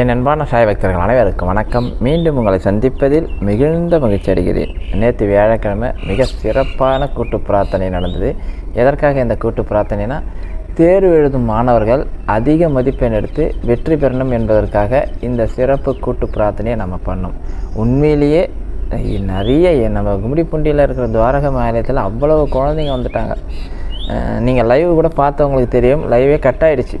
என் அன்பான சாய் பக்தர்கள் அனைவருக்கும் வணக்கம். மீண்டும் உங்களை சந்திப்பதில் மிகுந்த மகிழ்ச்சி அடைகிறேன். நேற்று வியாழக்கிழமை மிக சிறப்பான கூட்டு பிரார்த்தனை நடந்தது. எதற்காக இந்த கூட்டு பிரார்த்தனைனா தேர்வு எழுதும் மாணவர்கள் அதிக மதிப்பெண் எடுத்து வெற்றி பெறணும் என்பதற்காக இந்த சிறப்பு கூட்டு பிரார்த்தனையை நம்ம பண்ணோம். உண்மையிலேயே நிறைய நம்ம கும்மிடிப்பூண்டியில் இருக்கிற துவாரக மாநிலத்தில் அவ்வளவு குழந்தைங்க வந்துட்டாங்க. நீங்கள் லைவ் கூட பார்த்தவங்களுக்கு தெரியும். லைவே கட் ஆகிடுச்சு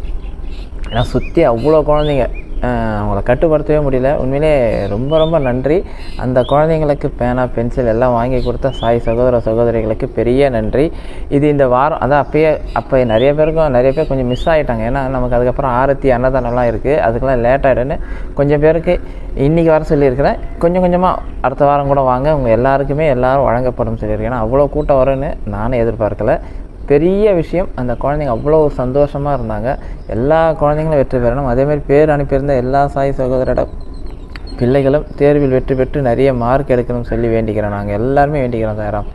ஏன்னா சுற்றி அவ்வளோ குழந்தைங்க. அவங்கள கட்டுப்படுத்தவே முடியல. உண்மையிலே ரொம்ப ரொம்ப நன்றி. அந்த குழந்தைங்களுக்கு பேனா பென்சில் எல்லாம் வாங்கி கொடுத்த சாய் சகோதர சகோதரிகளுக்கு பெரிய நன்றி. இது இந்த வாரம் அதான் அப்பயே அப்போ நிறைய பேருக்கும் நிறைய பேர் கொஞ்சம் மிஸ் ஆகிட்டாங்க ஏன்னா நமக்கு அதுக்கப்புறம் ஆரத்தி அன்னதானம்லாம் இருக்குது அதுக்கெல்லாம் லேட் ஆகிடுன்னு கொஞ்சம் பேருக்கு இன்றைக்கி வர சொல்லியிருக்கிறேன். கொஞ்சம் கொஞ்சமாக அடுத்த வாரம் கூட வாங்க. உங்கள் எல்லாருக்குமே எல்லாரும் வழங்கப்படும் சொல்லியிருக்கேன் அவ்வளோ கூட்டம் வரும்னு நானும் எதிர்பார்க்கல. பெரிய விஷயம். அந்த குழந்தைங்க அவ்வளோ சந்தோஷமாக இருந்தாங்க. எல்லா குழந்தைங்களும் வெற்றி பெறணும். அதேமாதிரி பேர் அனுப்பியிருந்த எல்லா சாய் சகோதரோட பிள்ளைகளும் தேர்வில் வெற்றி பெற்று நிறைய மார்க் எடுக்கணும்னு சொல்லி வேண்டிக்கிறோம். நாங்கள் எல்லாருமே வேண்டிக்கிறோம் சாராம்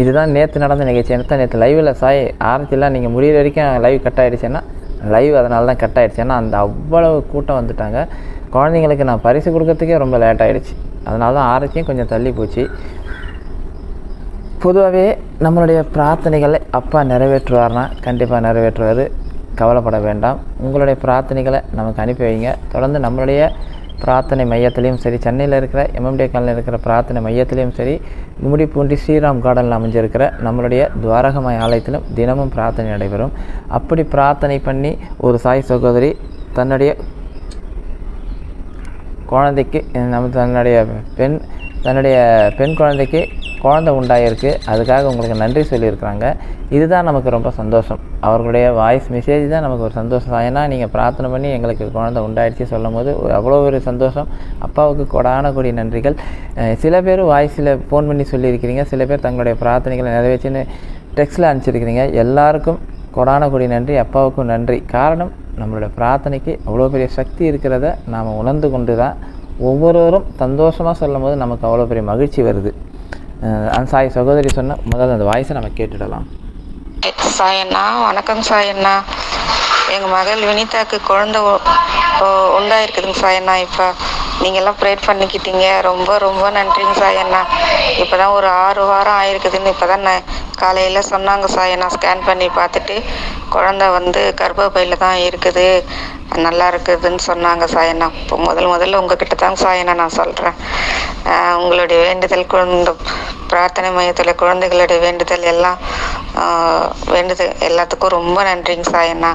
இதுதான் நேற்று நடந்த நிகழ்ச்சி. நேற்று நேற்று லைவில் சாய் ஆரத்திலாம் நீங்கள் முடிகிற வரைக்கும் லைவ் கட் ஆகிடுச்சுன்னா லைவ் அதனால தான் கட் ஆகிடுச்சு ஏன்னா அந்த அவ்வளவு கூட்டம் வந்துட்டாங்க. குழந்தைங்களுக்கு நான் பரிசு கொடுக்கறதுக்கே ரொம்ப லேட் ஆகிடுச்சு அதனால தான் ஆரத்தியும் கொஞ்சம் தள்ளி போச்சு. பொதுவாகவே நம்மளுடைய பிரார்த்தனைகளை அப்பா நிறைவேற்றுவார்னா கண்டிப்பாக நிறைவேற்றுவார் கவலைப்பட வேண்டாம். உங்களுடைய பிரார்த்தனைகளை நமக்கு அனுப்பி வைங்க. தொடர்ந்து நம்மளுடைய பிரார்த்தனை மையத்திலையும் சரி சென்னையில் இருக்கிற எம்எம்டி காலில் இருக்கிற பிரார்த்தனை மையத்திலையும் சரி முடிப்பூண்டி ஸ்ரீராம் கார்டனில் அமைஞ்சிருக்கிற நம்மளுடைய துவாரகமாய் ஆலயத்திலும் தினமும் பிரார்த்தனை நடைபெறும். அப்படி பிரார்த்தனை பண்ணி ஒரு சாய் சகோதரி தன்னுடைய குழந்தைக்கு நம்ம தன்னுடைய பெண் தன்னுடைய பெண் குழந்தைக்கு குழந்தை உண்டாயிருக்கு. அதுக்காக உங்களுக்கு நன்றி சொல்லியிருக்கிறாங்க. இதுதான் நமக்கு ரொம்ப சந்தோஷம். அவர்களுடைய வாய்ஸ் மெசேஜ் தான் நமக்கு ஒரு சந்தோஷம். ஏன்னா நீங்கள் பிரார்த்தனை பண்ணி எங்களுக்கு குழந்தை உண்டாயிடுச்சு சொல்லும் போது அவ்வளோ ஒரு சந்தோஷம். அப்பாவுக்கு கொடான நன்றிகள். சில பேர் வாய்ஸில் ஃபோன் பண்ணி சொல்லியிருக்கிறீங்க. சில பேர் தங்களுடைய பிரார்த்தனைகளை நிறைவேற்றின்னு டெக்ஸ்ட்டில் அனுப்பிச்சிருக்கிறீங்க. எல்லாருக்கும் கொடான நன்றி அப்பாவுக்கும் நன்றி. காரணம் நம்மளுடைய பிரார்த்தனைக்கு அவ்வளோ பெரிய சக்தி இருக்கிறத நாம் உணர்ந்து கொண்டு தான் ஒவ்வொருவரும் சந்தோஷமாக சொல்லும் போது நமக்கு அவ்வளோ பெரிய மகிழ்ச்சி வருது. சாய் சகோதரி சொன்ன முதல்ல அந்த வாய்ஸை நம்ம கேட்டுடலாம். சாயண்ணா வணக்கம் சாயண்ணா எங்கள் மகள் வினிதாக்கு குழந்தை உண்டாயிருக்குதுங்க சாயண்ணா இப்போ. நீங்கள்லாம் ப்ரேட் பண்ணிக்கிட்டீங்க. ரொம்ப ரொம்ப நன்றிங்க சாயண்ணா இப்போ தான் ஒரு ஆறு வாரம் ஆயிருக்குதுன்னு இப்போ தான் நான் காலையில் சொன்னாங்க சாயண்ணா ஸ்கேன் பண்ணி பார்த்துட்டு குழந்த வந்து கர்ப்பப்பையில் தான் இருக்குது. நல்லா இருக்குதுன்னு சொன்னாங்க சாயனா. இப்போ முதல் முதல்ல உங்ககிட்ட தாங்க சாயண்ணா நான் சொல்கிறேன் உங்களுடைய வேண்டுதல் குழந்த பிரார்த்தனை மையத்தில் குழந்தைகளுடைய வேண்டுதல் எல்லாம் வேண்டுதல் எல்லாத்துக்கும் ரொம்ப நன்றிங்க சாயண்ணா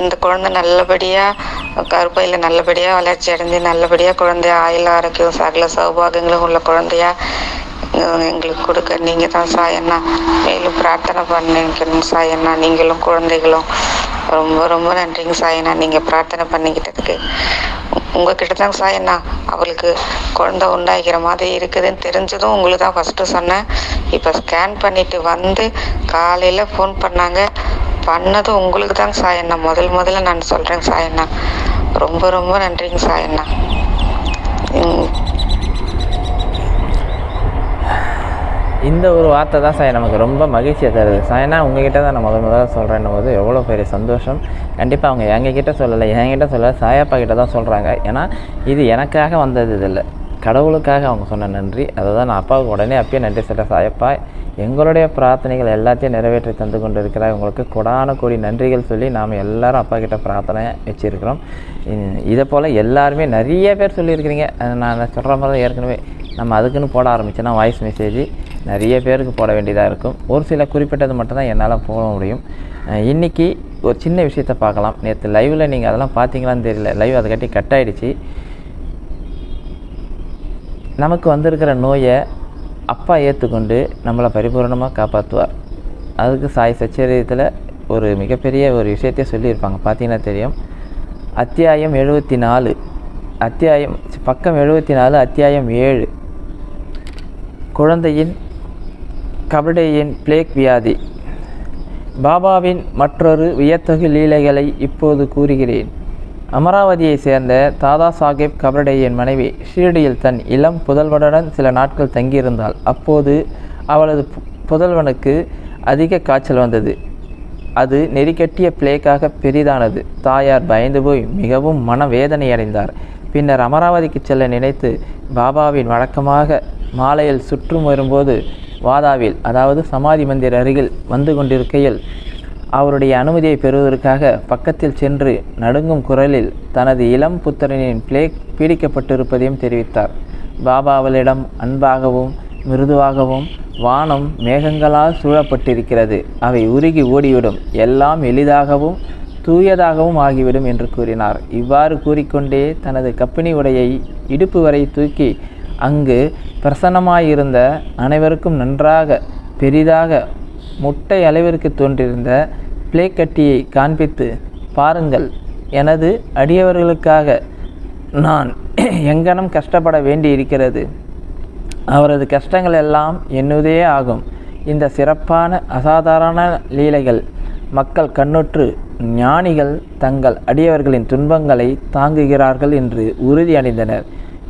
இந்த குழந்தை நல்லபடியாக கருப்பையில் நல்லபடியாக வளர்ச்சி அடைஞ்சு நல்லபடியாக குழந்தைய ஆயுள் ஆரோக்கியம் சகல சௌபாகியங்களும் உள்ள குழந்தையா எங்களுக்கு கொடுக்க நீங்கள் தான் சாயண்ணா மேலும் பிரார்த்தனை பண்ணிக்கணும் சாயண்ணா நீங்களும் குழந்தைகளும். ரொம்ப ரொம்ப நன்றிங்க சாயண்ணா. நீங்கள் பிரார்த்தனை பண்ணிக்கிட்டதுக்கு. உங்ககிட்ட தான் சாயண்ணா. அவளுக்கு குழந்தை உண்டாகிற மாதிரி இருக்குதுன்னு தெரிஞ்சதும் உங்களுக்கு தான் ஃபஸ்ட்டு சொன்னேன். இப்போ ஸ்கேன் பண்ணிட்டு வந்து காலையில் ஃபோன் பண்ணாங்க. பண்ணதும் உங்களுக்கு தான் சாயண்ணா. முதல் முதல்ல நான் சொல்கிறேங்க சாயண்ணா. ரொம்ப ரொம்ப நன்றிங்க சாயண்ணா. இந்த ஒரு வார்த்தை தான் சார் நமக்கு ரொம்ப மகிழ்ச்சியை தருது. சாயனா உங்ககிட்ட தான் நான் முதல் முதல்ல சொல்கிறேன்னும் போது எவ்வளோ பெரிய சந்தோஷம். கண்டிப்பாக அவங்க எங்ககிட்ட சொல்லலை என்கிட்ட சொல்லலை சாயப்பா கிட்ட தான் சொல்கிறாங்க ஏன்னா இது எனக்காக வந்தது இது இல்லை. கடவுளுக்காக அவங்க சொன்ன நன்றி. அதை தான் நான் அப்பாவுக்கு உடனே அப்பயே நன்றி சொல்ல சாயப்பா எங்களுடைய பிரார்த்தனைகள் எல்லாத்தையும் நிறைவேற்றி தந்து கொண்டு இருக்கிறார் உங்களுக்கு கொடான கோடி நன்றிகள் சொல்லி நாம் எல்லாரும் அப்பா கிட்ட பிரார்த்தனை வச்சுருக்கிறோம். இதை போல் எல்லாருமே நிறைய பேர் சொல்லியிருக்கிறீங்க. நான் சொல்கிற மாதிரி தான் ஏற்கனவே நம்ம அதுக்குன்னு போட ஆரம்பிச்சேன்னா வாய்ஸ் மெசேஜ் நிறைய பேருக்கு போட வேண்டியதாக இருக்கும். ஒரு சில குறிப்பிட்டது மட்டும்தான் என்னால் போட முடியும். இன்றைக்கி இன்னைக்கு ஒரு சின்ன விஷயத்தை பார்க்கலாம். நேற்று லைவில் நீங்கள் அதெல்லாம் பார்த்தீங்களான்னு தெரியல. லைவ் அதை கட்டி கட் ஆகிடுச்சு நமக்கு வந்திருக்கிற நோயை அப்பா ஏற்றுக்கொண்டு நம்மளை பரிபூரணமாக காப்பாற்றுவார் அதுக்கு சாய் சச்சரியத்தில் ஒரு மிகப்பெரிய ஒரு விஷயத்தையே சொல்லியிருப்பாங்க. பார்த்தீங்கன்னா தெரியும். அத்தியாயம் எழுபத்தி நாலு. அத்தியாயம் பக்கம் எழுபத்தி நாலு அத்தியாயம் ஏழு. குழந்தையின் கபடேயின் பிளேக் வியாதி. பாபாவின் மற்றொரு வியத்தகு லீலைகளை இப்போது கூறுகிறேன். அமராவதியைச் சேர்ந்த தாதா சாஹேப் கபரடேயின் மனைவி ஷீரடியில் தன் இளம் புதல்வனுடன் சில நாட்கள் தங்கியிருந்தாள். அப்போது அவளது பு- புதல்வனுக்கு அதிக காய்ச்சல் வந்தது. அது நெறிக்கட்டிய பிளேக்காக பெரிதானது. தாயார் பயந்து போய் மிகவும் மனவேதனை அடைந்தார் பின்னர் அமராவதிக்கு செல்ல நினைத்து பாபாவின் வழக்கமாக மாலையில் சுற்றும் வரும்போது வாதாவில் அதாவது சமாதி மந்திர் அருகில் வந்து கொண்டிருக்கையில் அவருடைய அனுமதியை பெறுவதற்காக பக்கத்தில் சென்று நடுங்கும் குரலில் தனது இளம் புத்திரனின் பிளேக் பீடிக்கப்பட்டிருப்பதையும் தெரிவித்தார். பாபா அவளிடம் அன்பாகவும் மிருதுவாகவும் வானம் மேகங்களால் சூழப்பட்டிருக்கிறது. அவை உருகி ஓடிவிடும். எல்லாம் எளிதாகவும் தூயதாகவும் ஆகிவிடும் என்று கூறினார். இவ்வாறு கூறிக்கொண்டே தனது கப்பினி உடையை இடுப்பு வரை தூக்கி அங்கு பிரசன்னமாயிருந்த அனைவருக்கும் நன்றாக பெரிதாக முட்டை அளவிற்கு தோன்றியிருந்த பிளேக்கட்டியை காண்பித்து பாருங்கள். எனது அடியவர்களுக்காக நான் எங்கனம் கஷ்டப்பட வேண்டி இருக்கிறது அவரது கஷ்டங்கள் எல்லாம் என்னுதே ஆகும். இந்த சிறப்பான அசாதாரண லீலைகள் மக்கள் கண்ணுற்று ஞானிகள் தங்கள் அடியவர்களின் துன்பங்களை தாங்குகிறார்கள் என்று உறுதி அடைந்தனர்.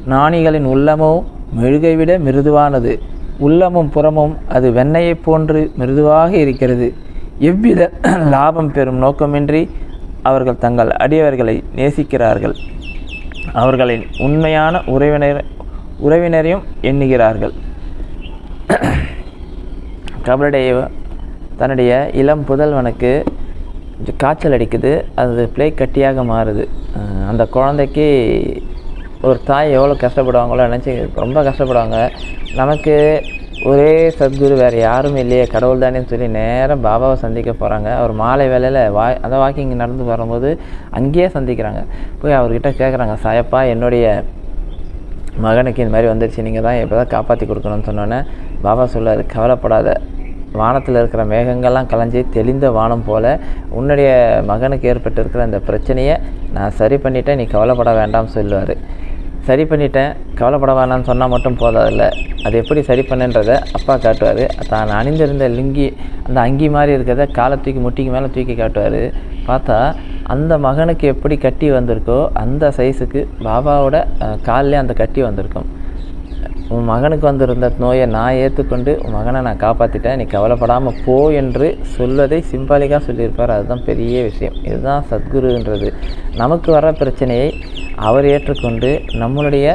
ஞானிகளின் உள்ளமோ மெழுகை விட மிருதுவானது. உள்ளமும் புறமும் அது வெண்ணையைப் போன்று மிருதுவாக இருக்கிறது. எவ்வித லாபம் பெறும் நோக்கமின்றி அவர்கள் தங்கள் அடியவர்களை நேசிக்கிறார்கள். அவர்களின் உண்மையான உறவினர் உறவினரையும் எண்ணுகிறார்கள். கபலடைய தன்னுடைய இளம் புதல்வனுக்கு காய்ச்சல் அடிக்குது. அது பிளே கட்டியாக மாறுது. அந்த குழந்தைக்கு ஒரு தாய் எவ்வளோ கஷ்டப்படுவாங்களோ நினச்சி ரொம்ப கஷ்டப்படுவாங்க. நமக்கு ஒரே சத்குரு வேறு யாரும் இல்லையே கடவுள் தானேன்னு சொல்லி நேராக பாபாவை சந்திக்க போகிறாங்க அவர் மாலை வேலையில் வா அந்த வாக்கிங் நடந்து வரும்போது அங்கேயே சந்திக்கிறாங்க. போய் அவர்கிட்ட கேட்குறாங்க சாயப்பா என்னுடைய மகனுக்கு இந்த மாதிரி வந்துருச்சு. நீங்கள் தான் எப்போ தான் காப்பாற்றி கொடுக்கணும்னு சொன்னோன்னே பாபா சொல்லார் கவலைப்படாத. வானத்தில் இருக்கிற மேகங்கள்லாம் கலைஞ்சி தெளிந்த வானம் போல் உன்னுடைய மகனுக்கு ஏற்பட்டிருக்கிற அந்த பிரச்சனையை நான் சரி பண்ணிட்டேன். நீ கவலைப்பட வேண்டாம் சொல்லுவார். சரி பண்ணிட்டேன். கவலைப்பட சொன்னால் மட்டும் போதாதில்ல. அது எப்படி சரி பண்ணுன்றதை அப்பா காட்டுவார். தான் அணிந்திருந்த லுங்கி அந்த அங்கி மாதிரி இருக்கிறத காலை தூக்கி முட்டிக்கு மேலே தூக்கி காட்டுவார். பார்த்தா அந்த மகனுக்கு எப்படி கட்டி வந்திருக்கோ அந்த சைஸுக்கு பாபாவோட காலிலே அந்த கட்டி வந்திருக்கும். உன் மகனுக்கு வந்திருந்த நோயை நான் ஏற்றுக்கொண்டு உன் மகனை நான் காப்பாற்றிட்டேன் நீ கவலைப்படாமல் போ என்று சொல்வதை சிம்பாலிக்காக சொல்லியிருப்பார். அதுதான் பெரிய விஷயம். இதுதான் சத்குருன்றது. நமக்கு வர பிரச்சனையை அவர் ஏற்றுக்கொண்டு நம்மளுடைய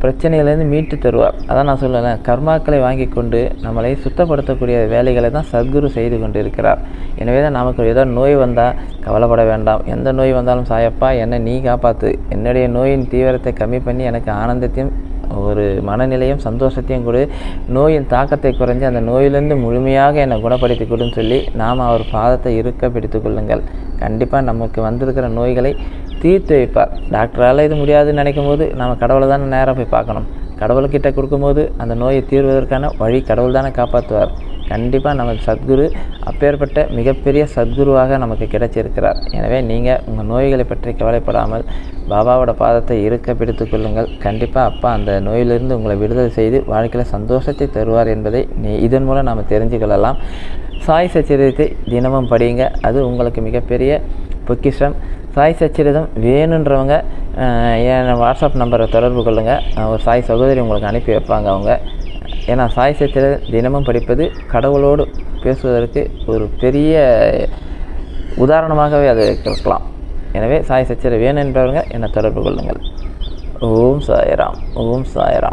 பிரச்சனையிலேருந்து மீட்டு தருவார். அதான் நான் சொல்லலை. கர்மாக்களை வாங்கி கொண்டு நம்மளை சுத்தப்படுத்தக்கூடிய வேலைகளை தான் சத்குரு செய்து கொண்டு இருக்கிறார் எனவே தான் நமக்கு ஏதோ நோய் வந்தால் கவலைப்பட வேண்டாம். எந்த நோய் வந்தாலும் சாயப்பா என்னை நீ காப்பாற்று என்னுடைய நோயின் தீவிரத்தை கம்மி பண்ணி எனக்கு ஆனந்தத்தையும் ஒரு மனநிலையும் சந்தோஷத்தையும் கொடு. நோயின் தாக்கத்தை குறைஞ்சி அந்த நோயிலிருந்து முழுமையாக என்னை குணப்படுத்தி கொடுன்னு சொல்லி நாம் அவர் பாதத்தை இருக்க பிடித்து கொள்ளுங்கள். கண்டிப்பாக நமக்கு வந்திருக்கிற நோய்களை தீர்த்து வைப்பார். டாக்டரால் இது முடியாதுன்னு நினைக்கும் போது நம்ம கடவுளை தானே நேராக போய் பார்க்கணும். கடவுள்கிட்ட கொடுக்கும்போது அந்த நோயை தீர்வதற்கான வழி கடவுள் தானே காப்பாற்றுவார் கண்டிப்பாக நமக்கு சத்குரு அப்பேற்பட்ட மிகப்பெரிய சத்குருவாக நமக்கு கிடைச்சிருக்கிறார். எனவே நீங்கள் உங்கள் நோய்களை பற்றி கவலைப்படாமல் பாபாவோட பாதத்தை இருக்க பிடித்து கொள்ளுங்கள். கண்டிப்பாக அப்பா அந்த நோயிலிருந்து உங்களை விடுதலை செய்து வாழ்க்கையில் சந்தோஷத்தை தருவார் என்பதை நீ இதன் மூலம் நாம் தெரிஞ்சு கொள்ளலாம். சாய் சச்சரித்தை தினமும் படியுங்க. அது உங்களுக்கு மிகப்பெரிய பொக்கிஷம். சாய் சச்சரிதம் வேணுன்றவங்க என் வாட்ஸ்அப் நம்பரை தொடர்பு கொள்ளுங்கள் ஒரு சாய் சகோதரி உங்களுக்கு அனுப்பி வைப்பாங்க அவங்க. ஏன்னா சாய் சச்சரிதம் தினமும் படிப்பது கடவுளோடு பேசுவதற்கு ஒரு பெரிய உதாரணமாகவே அது இருக்கலாம். எனவே சாய் சச்சரி வேணுன்றவங்க என்னை தொடர்பு கொள்ளுங்கள். ஓம் சாயராம் ஓம் சாயராம்.